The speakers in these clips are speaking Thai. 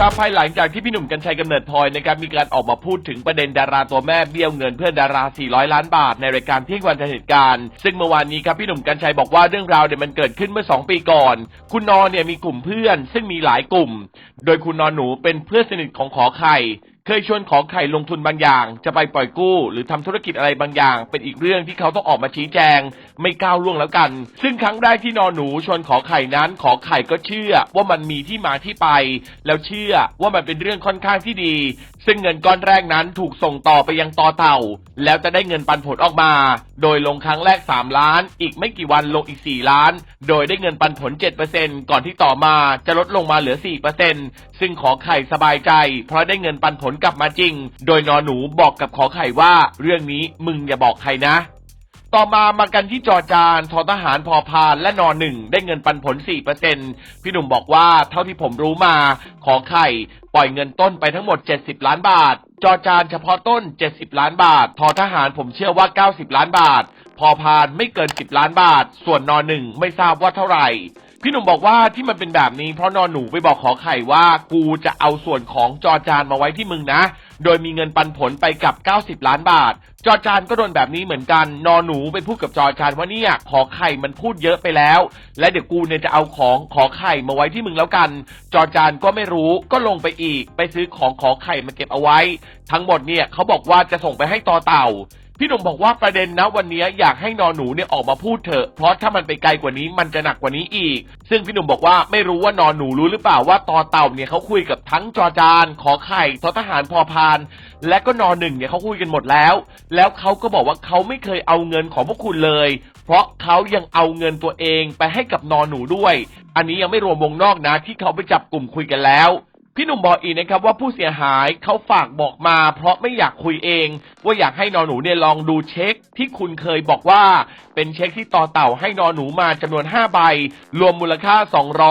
ครับภายหลังจากที่พี่หนุ่มกัญชัยกำเนิดพลอยนะครับมีการออกมาพูดถึงประเด็นดาราตัวแม่เบี้ยวเงินเพื่อนดารา 400 ล้านบาทในรายการเที่ยงวันทันเหตุการณ์ซึ่งเมื่อวานนี้ครับพี่หนุ่มกัญชัยบอกว่าเรื่องราวเนี่ยมันเกิดขึ้นเมื่อ 2 ปีก่อน คุณนอนเนี่ยมีกลุ่มเพื่อน ซึ่งมีหลายกลุ่ม โดยคุณนอนหนูเป็นเพื่อนสนิทของขอไข่ เคยชวนขอไข่ลงทุนบางอย่าง จะไปปล่อยกู้ หรือทำธุรกิจอะไรบางอย่าง เป็นอีกเรื่องที่เขาต้องออกมาชี้แจง ไม่ก้าวล่วงแล้วกัน ซึ่งครั้งแรกที่นอนหนูชวนขอไข่นั้น ขอไข่ก็เชื่อว่ามันมีที่มาที่ไป แล้วเชื่อว่ามันเป็นเรื่องค่อนข้างที่ดี ซึ่งเงินก้อนแรกนั้นถูกส่งต่อไปยังต่อเต่า แล้วจะได้เงินปันผลออกมา โดยลงครั้งแรก 3 ล้าน อีกไม่กี่วันลงอีก 4 ล้าน โดยได้เงินปันผล 7%ก่อนที่ต่อมาจะลดลงมาเหลือ 4%ซึ่งขอไข่สบายใจ เพราะได้เงินปันผลลกลับมาจริง โดยนอนหนูบอกกับขอไข่ว่า เรื่องนี้มึงอย่าบอกใครนะ ต่อมามากันที่จอจานทอทหารพอพานและนอนหนึ่งได้เงินปันผล 4%พี่หนุ่มบอกว่าเท่าที่ผมรู้มา ขอไข่ ปล่อยเงินต้นไปทั้งหมด 70 ล้านบาท จอจานเฉพาะต้น 70 ล้านบาท ทอทหารผมเชื่อว่า 90 ล้านบาท พอพานไม่เกิน 10 ล้านบาท ส่วนนอนหนึ่งไม่ทราบว่าเท่าไหร่ พี่หนุ่มบอกว่าที่มันเป็นแบบนี้เพราะนอนหนูไปบอกขอไข่ว่า กูจะเอาส่วนของจอจานมาไว้ที่มึงนะ โดยมีเงินปันผลไปกับ 90 ล้านบาท จอจานก็โดนแบบนี้เหมือนกัน นอนหนูไปพูดกับจอจานว่าเนี่ยขอไข่มันพูดเยอะไปแล้ว และเดี๋ยวกูเนี่ยจะเอาของขอไข่มาไว้ที่มึงแล้วกัน จอจานก็ไม่รู้ก็ลงไปอีก ไปซื้อของขอไข่มาเก็บเอาไว้ ทั้งหมดเนี่ยเขาบอกว่าจะส่งไปให้ต่อเต่า พี่หนุ่มบอกว่าประเด็นนะวันนี้อยากให้นอนหนูเนี่ยออกมาพูดเถอะ เพราะถ้ามันไปไกลกว่านี้มันจะหนักกว่านี้อีก ซึ่งพี่หนุ่มบอกว่าไม่รู้ว่านอนหนูรู้หรือเปล่าว่าตอเต่าเนี่ยเขาคุยกับทั้งจอจานขอไข่ทอทหารพอพาน และก็นอนหนึ่งเนี่ยเขาคุยกันหมดแล้ว แล้วเขาก็บอกว่าเขาไม่เคยเอาเงินของพวกคุณเลย เพราะเขายังเอาเงินตัวเองไปให้กับนอนหนูด้วย อันนี้ยังไม่รวมวงนอกนะที่เขาไปจับกลุ่มคุยกันแล้ว พี่หนุ่มบอกอีกนะครับว่าผู้เสียหายเขาฝากบอกมา เพราะไม่อยากคุยเอง ว่าอยากให้นอนหนูเนี่ยลองดูเช็ค ที่คุณเคยบอกว่า เป็นเช็คที่ต่อเต่าให้นอนหนูมาจำนวน 5 ใบ รวมมูลค่า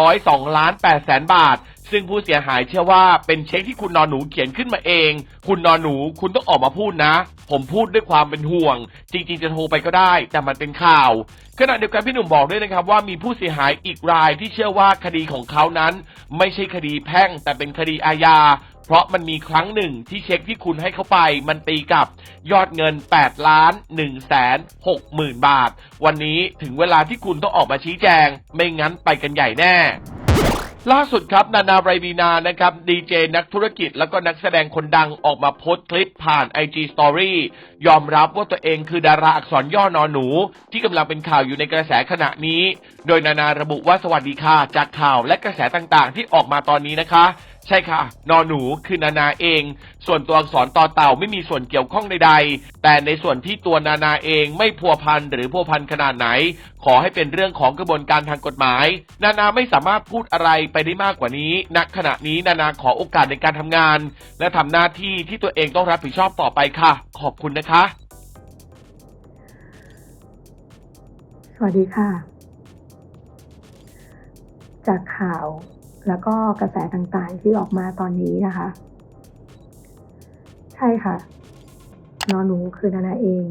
202ล้าน8แสนบาท ซึ่งผู้เสียหายเชื่อว่าเป็นเช็คที่คุณนอนหนูเขียนขึ้นมาเอง คุณนอนหนูคุณต้องออกมาพูดนะ ผมพูดด้วยความเป็นห่วง จริง ๆ จะโทรไปก็ได้ แต่มันเป็นข่าวขณะเดียวกันพี่หนุ่มบอกด้วยนะครับว่ามีผู้เสียหายอีกรายที่เชื่อว่าคดีของเขานั้น ไม่ใช่คดีแพ่ง แต่เป็นคดีอาญาเพราะมันมีครั้งหนึ่งที่เช็คที่คุณให้เขาไป มันตีกับยอดเงิน 8 ล้าน1แสน6หมื่นบาท วันนี้ถึงเวลาที่คุณต้องออกมาชี้แจง ไม่งั้นไปกันใหญ่แน่ ล่าสุดครับนานาไรบีนานะครับดีเจนักธุรกิจแล้วก็นักแสดงคนดังออกมาโพสต์คลิปผ่าน IG Story ยอมรับว่าตัวเองคือดาราอักษรย่อนอนหนู ที่กำลังเป็นข่าวอยู่ในกระแสขณะนี้ โดยนานาระบุว่าสวัสดีค่ะจากข่าวและกระแสต่างๆ ที่ออกมาตอนนี้นะคะ ใช่ค่ะ นอหนูคือนานาเอง ส่วนตัวอักษรต่อเต่าไม่มีส่วนเกี่ยวข้องใดๆ แต่ในส่วนที่ตัวนานาเองไม่พัวพันหรือพัวพันขนาดไหน ขอให้เป็นเรื่องของกระบวนการทางกฎหมาย นานาไม่สามารถพูดอะไรไปได้มากกว่านี้ณขณะนี้นานาขอโอกาสในการทำงาน และทำหน้าที่ที่ตัวเองต้องรับผิดชอบต่อไปค่ะ ขอบคุณนะคะ สวัสดีค่ะ จากข่าว แล้วก็กระแสต่างๆที่ออกมาตอนนี้นะคะ ใช่ค่ะนอนหนูคือนานาเอง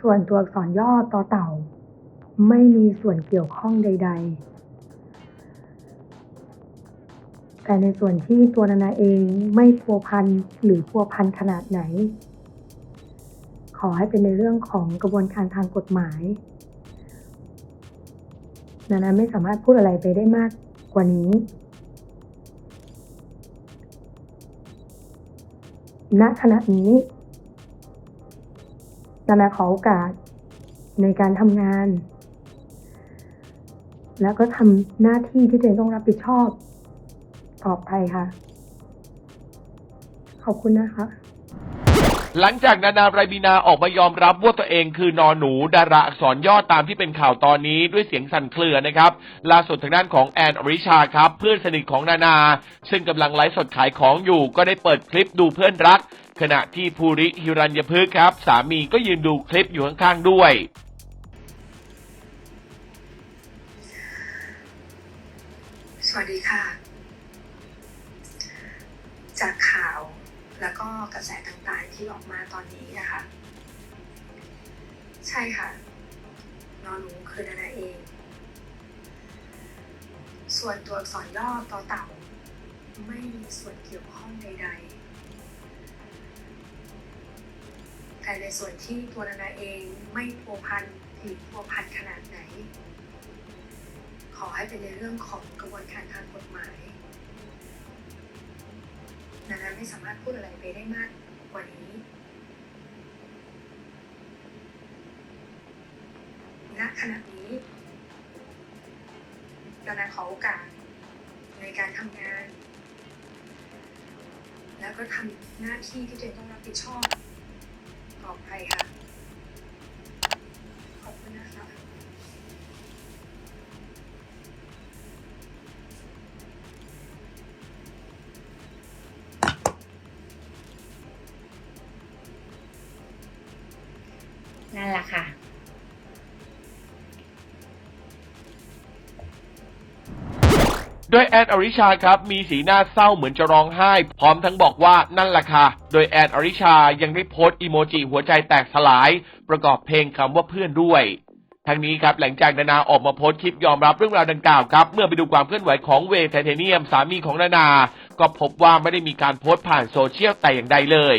ส่วนตัวอักษรย่อต่อเต่า ไม่มีส่วนเกี่ยวข้องใด ๆ แต่ในส่วนที่ตัวนานาเองไม่พัวพันหรือพัวพันขนาดไหน ขอให้เป็นในเรื่องของกระบวนการทางกฎหมาย นานาไม่สามารถพูดอะไรไปได้มากกว่านี้ ณ ขณะนี้ นานาขอโอกาสในการทำงาน แล้วก็ทำหน้าที่ที่ตัวเองต้องรับผิดชอบ ต่อไปค่ะ ขอบคุณนะคะ หลังจากนานาไรบีนาออกมายอมรับว่าตัวเองคือนอนหนู ดาราอักษรย่อตามที่เป็นข่าวตอนนี้ด้วยเสียงสั่นเครือนะครับล่าสุดทางด้านของแอนอริชาครับ เพื่อนสนิทของนานา ซึ่งกำลังไลฟ์สดขายของอยู่ ก็ได้เปิดคลิปดูเพื่อนรัก ขณะที่ภูริฮิรัญยพฤกษ์ครับ สามีก็ยืนดูคลิปอยู่ข้างๆด้วยสวัสดีค่ะ จากข่าว แล้วก็กระแสต่างๆที่ออกมาตอนนี้นะคะ ใช่ค่ะนอนหนูคือนานาเอง ส่วนตัวอักษรย่อต่อเต่า ไม่มีส่วนเกี่ยวข้องใด ๆ แต่ในส่วนที่ตัวนานาเองไม่พัวพันหรือพัวพันขนาดไหน ขอให้เป็นในเรื่องของกระบวนการทางกฎหมาย นะนะไม่สามารถพูดอะไรไปได้มากกว่านี้ณขณะนี้นานาขอโอกาสในการทำงาน แล้วก็ทำหน้าที่ที่ตัวเองต้องรับผิดชอบต่อไปค่ะ นั่นแหละค่ะโดยแอนอริชาครับ มีสีหน้าเศร้าเหมือนจะร้องไห้ พร้อมทั้งบอกว่านั่นแหละค่ะ โดยแอนอริชายังได้โพสต์อีโมจิหัวใจแตกสลาย ประกอบเพลงคำว่าเพื่อนด้วยทั้งนี้ครับหลังจากนานาออกมาโพสต์คลิปยอมรับเรื่องราวดังกล่าวครับ เมื่อไปดูความเคลื่อนไหวของเวย์ไทเทเนียมสามีของนานา ก็พบว่าไม่ได้มีการโพสต์ผ่านโซเชียลแต่อย่างใดเลย